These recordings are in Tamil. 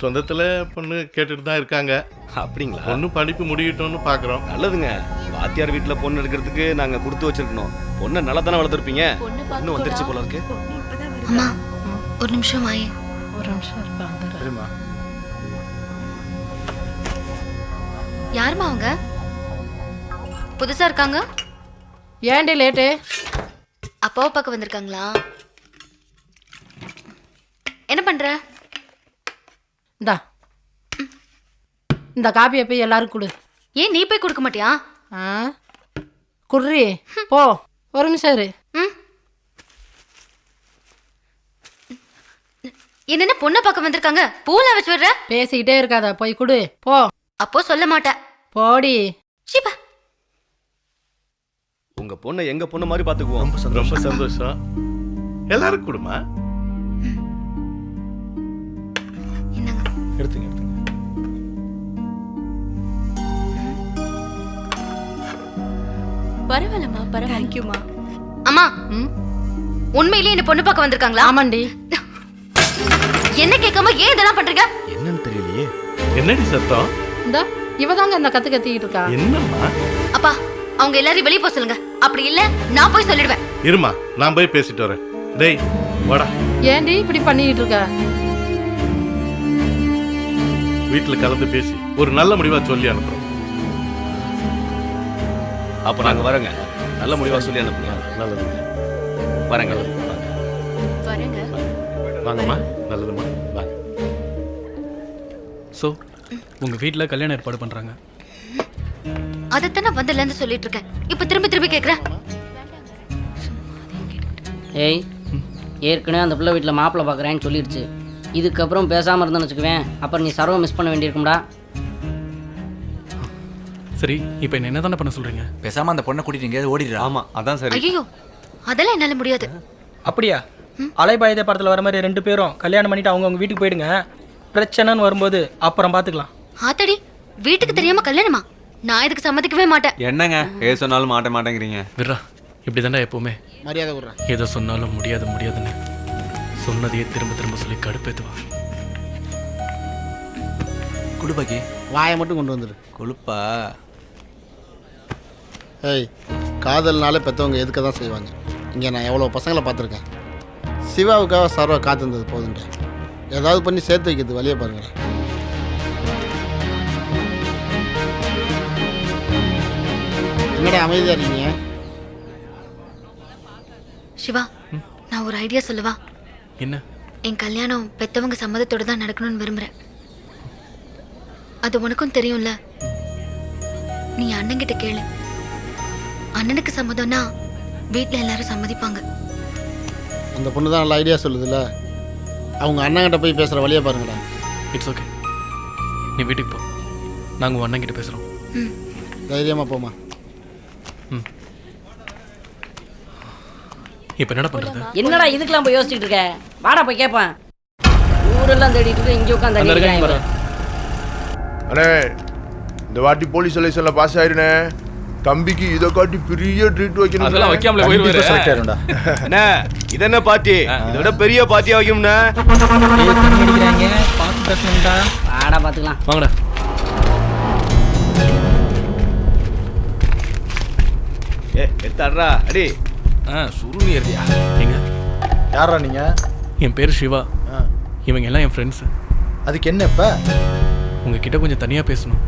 சொந்தத்துல பொண்ணு கேட்டுட்டு தான் இருக்காங்க. அப்படிங்களா? பொண்ணு படிப்பு முடியட்டும்னு பாக்குறோம். நல்லதுங்க. வாத்தியார் வீட்டுல பொண்ணு எடுக்கிறதுக்கு நாங்க கொடுத்து வச்சிருக்கணும். பொண்ணை நல்லா தானே வளர்த்துருப்பீங்க இன்னும் வந்துருச்சு போல இருக்கு. அம்மா ஒரு நிமிஷம் ஆயே ஒரு நிமிஷம் இருப்பா வந்துடுறேன். சரிம்மா. யாரும்மா அவங்க? புதுசா இருக்காங்க? ஏன்டி லேட்டு? அப்பாவை பார்க்க வந்திருக்காங்களா? என்ன பண்ற? இந்தா. இந்த காப்பியை போய் எல்லாரும் கொடு. ஏன் நீ போய் கொடுக்க மாட்டியா? ஆ? குர்ரி போ. ஒரு நிமிஷம் இரு. ம். என்னென்ன பொண்ணை பார்க்க வந்திருக்காங்க? பூல வச்சு விடுற? பேசிக்கிட்டே இருக்காத போய் கொடு. போ. அப்போ சொல்ல மாட்டேன். போடி. சீப்பா. உங்க பொண்ணை எங்க பொண்ணு மாதிரி பாத்துக்குவோம் ரொம்ப சந்தோஷம். எல்லாரும் கொடுமா? எடுத்துங்க எடுத்துங்க. பரவாயில்லம்மா பரவாயில்ல. தேங்க்யூமா அம்மா ம்? உண்மையிலேயே என்ன பொண்ணு பார்க்க வந்திருக்காங்களா? ஆமாண்டி. என்ன கேட்காம ஏன் இதெல்லாம் பண்றீங்க? என்னன்னு தெரியலையே. என்னடி சத்தம்? இந்த இவ தாங்க இந்த கத்து கத்திக்கிட்டு இருக்கா. என்னம்மா? அப்பா அவங்க எல்லாரையும் வெளியே போக சொல்லுங்க. அப்படி இல்ல நான் போய் சொல்லிடுவேன். இருமா நான் போய் பேசிட்டு வரேன். டேய் வாடா. ஏன்டி இப்படி பண்ணிக்கிட்டு இருக்க? வீட்டுல கலந்து பேசி ஒரு நல்ல முடிவா சொல்லி அனுப்புறோம். அப்ப நாங்க வரோங்க. நல்ல முடிவா சொல்லி அனுப்புங்க. நல்லது. வரேங்க. வரேங்க. வாங்கம்மா. நல்லதும்மா. வாங்க ஸோ உங்கள் வீட்டில் கல்யாணம் ஏற்பாடு பண்ணுறாங்க அதைத்தான் நான் வந்ததுல இருந்து சொல்லிட்டு இருக்கேன். இப்ப திரும்பி திரும்பி கேக்குறேன் ஏய் ஏற்கனவே அந்த பிள்ளை வீட்டில் மாப்பிள்ளை பார்க்குறேன்னு சொல்லிடுச்சு. இதுக்கப்புறம் பேசாமல் இருந்தேன்னு வச்சுக்குவேன். அப்புறம் நீ சர்வம் மிஸ் பண்ண வேண்டியிருக்கும்டா. சரி இப்போ என்ன என்ன தானே பண்ண சொல்கிறீங்க பேசாம அந்த பொண்ணை கூட்டிட்டு எங்கேயாவது ஓடிடுறா. ஆமா அதான் சரி. ஐயோ அதெல்லாம் என்னால முடியாது. அப்படியா? அலைபாயுதே படத்தில் வர மாதிரி ரெண்டு பேரும் கல்யாணம் பண்ணிட்டு அவங்கவுங்க வீட்டுக்கு போயிடுங்க. பிரச்சனைன்னு வரும்போது அப்புறம் பார்த்துக்கலாம் ஆத்தடி வீட்டுக்கு தெரியாம கல்யாணமா? நான் இதுக்கு சம்மதிக்கவே மாட்டேன். என்னங்க? ஏ சொன்னாலும் மாட்ட மாட்டேங்கிறீங்க? விட்றா இப்படி தாண்டா எப்போவுமே. மரியாதை விட்றேன் ஏதோ சொன்னாலும் முடியாது முடியாதுன்னு. சொன்னதையே திரும்ப திரும்ப சொல்லி கடுப்பேத்துவா குடுபாக்கி வாயை மட்டும் கொண்டு வந்துடு கொழுப்பா? ஏய் காதல்னாலே பெற்றவங்க எதுக்க தான் செய்வாங்க? இங்கே நான் எவ்வளோ பசங்களை பார்த்துருக்கேன். சிவாவுக்காக சர்வா காத்திருந்தது போதுங்க ஏதாவது பண்ணி சேர்த்து வைக்கிறது வழியை பாருங்களேன் என்னடா அமைதியாக இருக்கீங்க? சிவா நான் ஒரு ஐடியா சொல்லவா? என்ன? என் கல்யாணம் பெத்தவங்க சம்மதத்தோட தான் நடக்கணும்னு விரும்புறேன். அது உனக்கும் தெரியும்ல? நீ அண்ணன்கிட்ட கேளு. அண்ணனுக்கு சம்மதம்னா வீட்ல எல்லாரும் சம்மதிப்பாங்க. அந்த பொண்ணு தான் நல்ல ஐடியா சொல்லுதுல்ல? அவங்க அண்ணங்கிட்ட போய் பேசுகிற வழியை பாருங்கடா. இட்ஸ் ஓகே நீ வீட்டுக்கு போ. நாங்கள் உன் அண்ணன் கிட்ட பேசுகிறோம் ம் தைரியமாக போமா இப்போ என்னடா பண்ணுறது என்னடா இதுக்கெல்லாம் போய் யோசிச்சுட்டு இருக்க? வாடா போய் கேட்பேன் ஊரெல்லாம் தேடிட்டு இங்கே உட்காந்து அண்ணே இந்த வாட்டி போலீஸ் எலெக்ஷன்ல பாஸ் ஆயிருனே. தம்பிக்கு இதை காட்டி பெரிய ட்ரீட் வைக்கணும் அதெல்லாம் வைக்காமலே போயிடுவாரு செலக்ட் ஆயிரும்டா. அண்ணே இது என்ன பார்ட்டி இதை விட பெரிய பார்ட்டியா வைக்கும்ண்ணே அடிக்கிறாங்க பார்த்துக்கலாம் வாங்கடா ஏ எடுத்தாடுறா அடி. ஆ சுருளி இருக்கியா எங்க? யாரா நீங்க? என் பேர் சிவா. இவங்க எல்லாம் என் ஃப்ரெண்ட்ஸு அதுக்கு என்ன இப்ப? உங்ககிட்ட கொஞ்சம் தனியாக பேசணும்.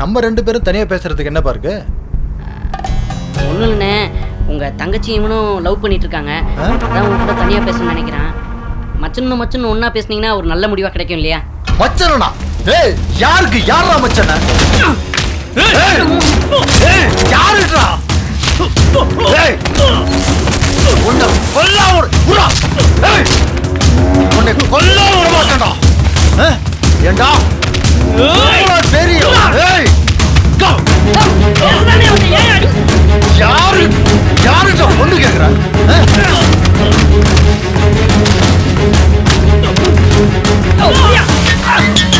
நம்ம ரெண்டு பேரும் தனியா பேசுறதுக்கு என்னப்பா இருக்கு ஒன்றும் இல்லைண்ணே உங்கள் தங்கச்சி இவனும் லவ் பண்ணிட்டு இருக்காங்க அதான் உங்ககிட்ட தனியாக பேசணும்னு நினைக்கிறேன். மச்சன்னு மச்சன்னு ஒன்றா பேசுனீங்கன்னா ஒரு நல்ல முடிவாக கிடைக்கும் இல்லையா? மச்சனா ஏய் யாருக்கு? யாரா மச்சன? யாருடா உன்னை கொல்ல ஏய்! உன்னை கொல்ல விட மாட்டேன்டா? ஏண்டா? தெரியும் ஏய். யாரு யாருடா பொண்ணு கேக்குற? ஆ? ஏய்!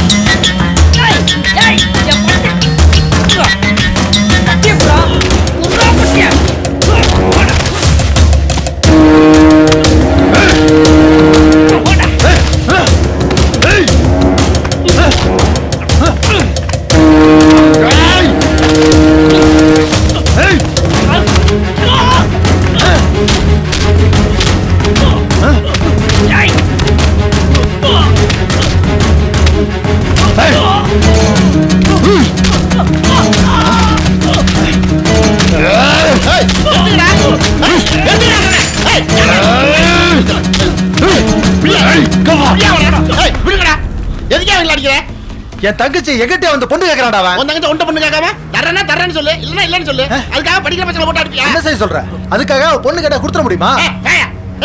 என் தங்கச்சி எங்கிட்ட வந்து பொண்ணு கேக்குறான்டா அவன். உன் தங்கச்சி ஒன்றை பொண்ணு கேட்காம? தரேன்னா தரேன்னு சொல்லு இல்லைன்னா இல்லைன்னு சொல்லு. அதுக்காக படிக்கிற பசங்களை போட்டு அடிப்பியா என்ன செய்ய சொல்ற? அதுக்காக அவ பொண்ணு கேட்டா கொடுத்துட முடியுமா?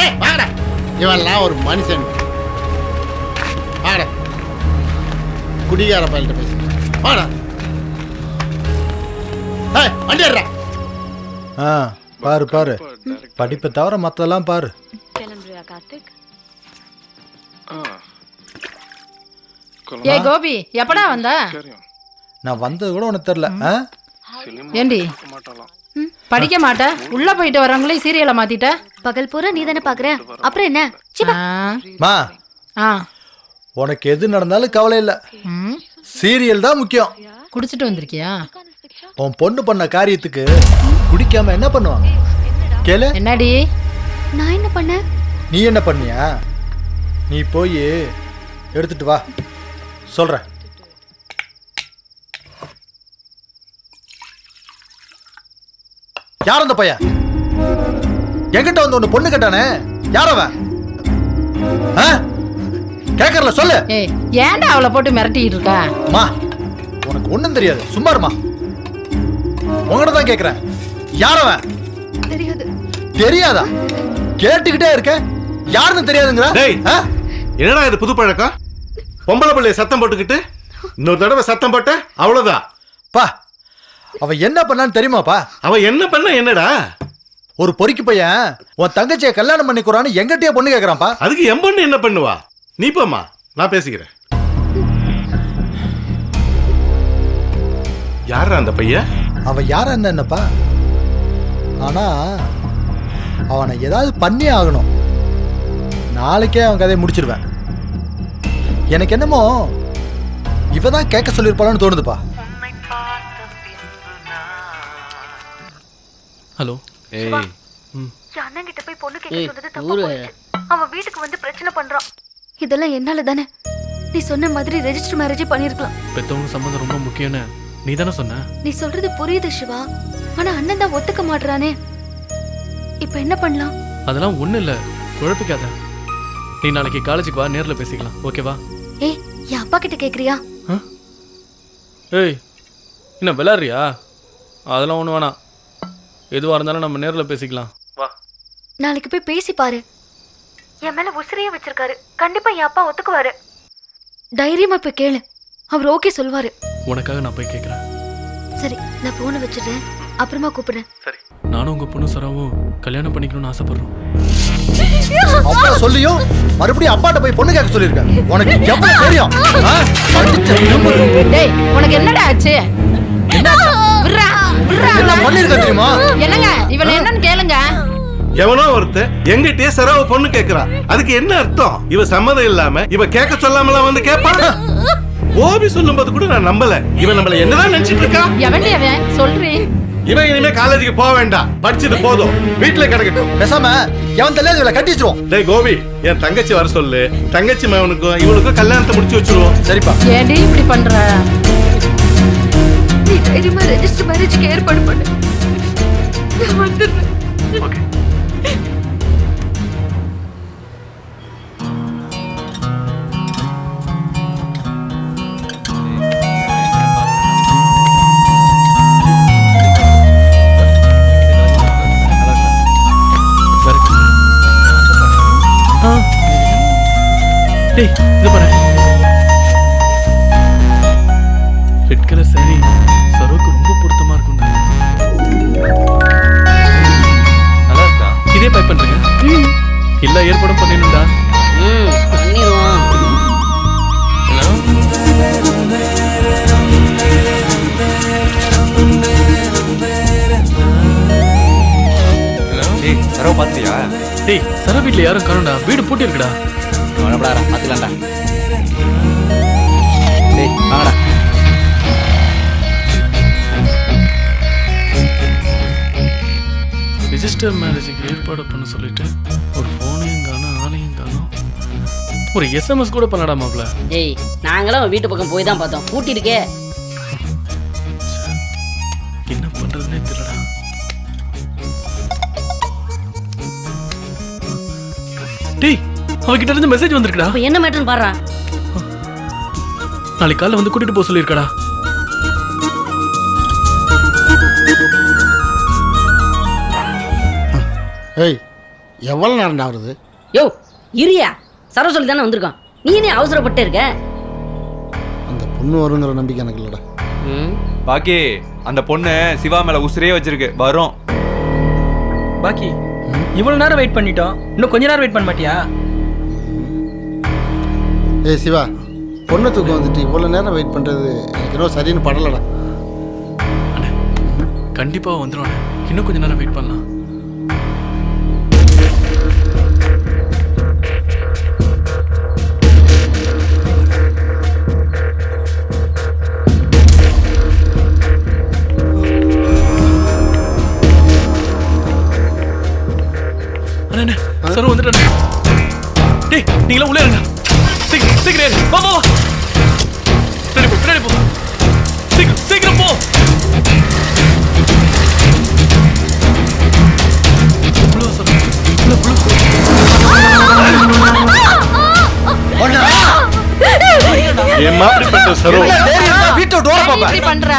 ஏய், வாங்கடா. இவன்லாம் ஒரு மனுஷன். வாங்கடா. குடிகார பையன்கிட்ட பேசு. வாடா. ஏய் வண்டி ஏறுடா. ஆ, பாரு பாரு. படிப்பை தவிர மத்ததெல்லாம் பாரு. கிளம்புறியா கார்த்திக்? ஏ கோபி எப்படா வந்த? நான் வந்தது கூட உனக்கு தெரியல? ஏண்டி? படிக்க மாட்ட? உள்ள போயிட்டு வரவங்களே சீரியலை மாத்திட்ட? பகல் பூரா நீ தானே பாக்குற அப்புறம் என்ன? மா. ஆ. உனக்கு எது நடந்தாலும் கவலை இல்ல. ம், சீரியல் தான் முக்கியம். குடிச்சிட்டு வந்திருக்கியா? உன் பொண்ணு பண்ண காரியத்துக்கு குடிக்காம என்ன பண்ணுவாங்க? கேளு. என்னடி? நான் என்ன பண்ணேன்? நீ என்ன பண்ணியா? நீ போய் எடுத்துட்டு வா. சொல்றேன். யார் அந்த பையன்? என்கிட்ட வந்து ஒண்ணு பொண்ணு கேட்டானே? யார் அவன்? ஆ? கேக்கறல சொல்லு. ஏன்டா அவளை போட்டு மிரட்டிட்டு இருக்க? மா உனக்கு ஒண்ணும் தெரியாது. சும்மா இருமா. உங்கள்கிட்ட தான் கேக்குறேன். யார் அவன்? தெரியாது. தெரியாதா? கேட்டுக்கிட்டே இருக்க யாருன்னு தெரியாதுங்கிற? என்னடா இது புது பழக்கம்? பொம்பளை பிள்ளைய சத்தம் போட்டுக்கிட்டு இன்னொரு தடவை சத்தம் போட்ட அவ்வளவுதான். பா. அவ என்ன பண்ணான்னு தெரியுமாப்பா? அவ என்ன பண்ண என்னடா? ஒரு பொறுக்கி பையன் உன் தங்கச்சியை கல்யாணம் பண்ணிக்கிறான்னு எங்கிட்டயே பொண்ணு கேக்குறான்ப்பா. அதுக்கு என் பொண்ணு என்ன பண்ணுவா? நீ போம்மா நான் பேசிக்கிறேன். யாரா அந்த பையன் அவ யாரா என்னப்பா ஆனா அவனை ஏதாவது பண்ணி ஆகணும். நாளைக்கே அவன் கதையை முடிச்சிருவேன். எனக்கு என்னமோ இவ தான் கேட்க சொல்லியிருப்பாளான்னு தோணுதுப்பா. ஹலோ. ஏய். அண்ணன் கிட்ட போய் பொண்ணு கேட்க சொன்னது. தப்பா போயிடுச்சு. அவன் வீட்டுக்கு வந்து பிரச்சனை பண்றான். இதெல்லாம் என்னால தானே? நீ சொன்ன மாதிரி ரெஜிஸ்டர் மேரேஜே பண்ணிருக்கலாம் பெத்தவங்க சம்மந்தம் ரொம்ப முக்கியம்னு நீ தானே சொன்ன? நீ சொல்றது புரியுது சிவா. ஆனா அண்ணன் தான் ஒத்துக்க மாட்றானே. இப்ப என்ன பண்ணலாம்? அதெல்லாம் ஒன்றும் இல்லை. குழப்பிக்காத. நீ நாளைக்கு காலேஜுக்கு வா நேரில் பேசிக்கலாம். ஓகேவா ஏய் என் அப்பா கிட்ட கேக்குறியா? ஏய் என்ன விளாட்றியா அதெல்லாம் ஒன்றும் வேணாம். எதுவாக இருந்தாலும் நம்ம நேரில் பேசிக்கலாம். வா. நாளைக்கு போய் பேசி பாரு. என் மேல உசிரியே வச்சிருக்காரு. கண்டிப்பா என் அப்பா ஒத்துக்குவாரு. தைரியமா போய் கேளு. அவர் ஓகே சொல்வாரு. உனக்காக நான் போய் கேட்குறேன் சரி நான் போனை வச்சிடுறேன். அப்புறமா கூப்பிடுறேன். சரி. நானும் உங்கள் பொண்ணு சராவும் கல்யாணம் பண்ணிக்கணும்னு ஆசைப்படுறோம். அப்பா சொல்லியும் மறுபடியும் அப்பாட்ட போய் பொண்ணு கேட்க சொல்லியிருக்க உனக்கு எவ்வளவு தெரியும். டேய் உனக்கு என்னடா ஆச்சு? விட்றா, விட்றா. என்ன. பண்ணிருக்க தெரியுமா? என்னங்க இவனை என்னன்னு கேளுங்க. எவனோ ஒருத்தன் எங்கிட்டயே சரவ பொண்ணு கேக்குறா. அதுக்கு என்ன அர்த்தம்? இவ சம்மதம் இல்லாம இவ கேட்க சொல்லாமலாம் வந்து கேட்பான்? ஓபி சொல்லும்போது கூட நான் நம்பல. இவன் நம்மள என்னதான் நினைச்சிட்டு இருக்கா? எவன்டி அவன்? சொல்றீ இவன் இனிமே காலேஜுக்கு போக வேண்டாம். படிச்சது போதும். வீட்டுல கிடக்கட்டும். பேசாம எவன் தெரியாது இவளை கட்டி வச்சிருவோம். டேய் கோபி என் தங்கச்சி வர சொல்லு. தங்கச்சி மகனுக்கும் இவளுக்கும் கல்யாணத்தை முடிச்சு வச்சிருவோம். சரிப்பா. ஏடி இப்படி பண்ற? நீ தைரியமா ரெஜிஸ்டர் மேரேஜ்க்கு ஏற்பாடு பண்ணு. நான் வந்துடுறேன். டேய் இது பாரு. Red colour saree. சரோக்கு ரொம்ப பொருத்தமா இருக்கும்டா. நல்லா இருக்கா இதே பை பண்றீங்க? எல்லா ஏற்பாடும் பண்ணிடுவோம். ஏய் சரவ பாத்தியா? டேய் சரோ வீட்ல யாரும் காணும்டா. வீடு பூட்டி இருக்குடா வரப்படாரா பாத்துக்கலாம்டா டேய் வாங்கடா. ரிஜிஸ்டர் மேரேஜுக்கு ஏற்பாடு பண்ண சொல்லிட்டு ஒரு ஃபோனையும் காணும் ஆளையும் காணும். ஒரு எஸ்எம்எஸ் கூட பண்ணடா மாப்ள ஏய் நாங்களும் வீட்டு பக்கம் போய் தான் பார்த்தோம். இருக்கே என்ன பண்றதுனே தெரியலடா. டேய் அவகிட்ட இருந்து மெசேஜ் வந்திருக்குடா. அப்ப என்ன மேட்டர்னு பாடுறா நாளைக்கு காலைல வந்து கூட்டிட்டு போக சொல்லியிருக்கடா. ஏய் எவ்வளோ நேரம் ஆகுது? யோ இரியா. சரவ சொல்லி தானே வந்திருக்கோம் நீ என்ன அவசரப்பட்டு இருக்க. அந்த பொண்ணு வருங்கிற நம்பிக்கை எனக்கு இல்லைடா. ம் பாக்கி அந்த பொண்ணு சிவா மேல உசிரியே வச்சிருக்கு. வரும். பாக்கி இவ்வளவு நேரம் வெயிட் பண்ணிட்டோம். இன்னும் கொஞ்ச நேரம் வெயிட் பண்ண மாட்டியா? ஏய் சிவா பொண்ணு தூக்கம் வந்துட்டு இவ்வளோ நேரம் வெயிட் பண்ணுறது எனக்கு இன்னும் சரின்னு படலடா. கண்டிப்பா வந்துடும் இன்னும் கொஞ்ச நேரம் வெயிட் பண்ணலாம். அண்ணா, அண்ணா, சரோ வந்துட்டேன் டேய் நீங்களா உள்ளே இருங்க. சீக்கிரம் சீக்கிரம். வா வா வா பின்னாடி போ பின்னாடி போ சீக்கிரம் சீக்கிரம் போ சரோ. உள்ள, உள்ள போ. என் மாப்பிடிப்பட்ட சரோ வீட்டை டோர பாப்பேன் இப்படி பண்ற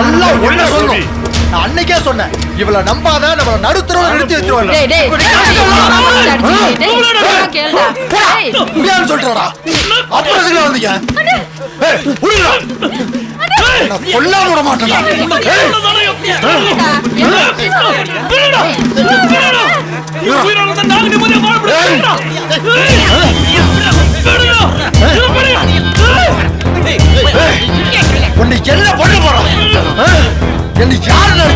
எல்லாம் ஒண்ணு சொல்லும் நான் அன்னைக்கே சொன்னேன். இவள நம்பாத நம்மள நடுத்தரவு நிறுத்தி வச்சிருவாங்க டேய் கேளுடா சொல்லிட்டாடா அப்புறம் எதுக்கு வந்தீங்க? ஏய், விடுடா. நான் கொல்லாம விட மாட்டேன்டா. ஏய், உன்னை என்ன பண்ண என்னை யாரு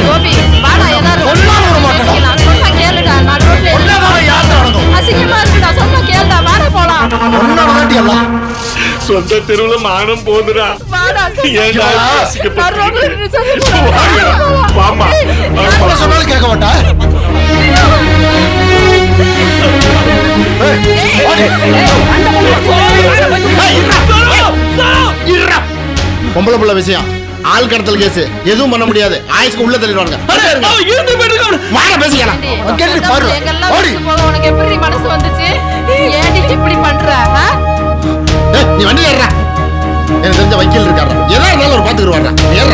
கோபி வாடா ஏதாவது விட சொன்னா கேளுடா நான் ரோட்ல கொல்லாம யாரு நடக்கும் அசிங்கமா இருக்குடா சொன்னா கேளுடா வாடா போலாம் தாண்டி எல்லாம் சொந்த தெருவுல மானம் போதுடா ஏன்டா. என்ன சொன்னாலும் கேட்க மாட்டா. பொம்பளை புள்ள விஷயம் ஆள் கடத்தல் கேஸ். எதுவும் பண்ண முடியாது. ஆயுசுக்கு உள்ள தள்ளிடுவாங்க வாட பேசிக்கலாம். இருந்து பாரு. ஓடி. உனக்கு எப்படி மனசு வந்துச்சு? ஏன்டி இப்படி பண்ற? நீ வண்டி ஏறா எனக்கு தெரிஞ்ச வக்கீல் இருக்காரா எதா இருந்தாலும் ஒரு பாத்துக்கிட்டு வர்றேன் ஏற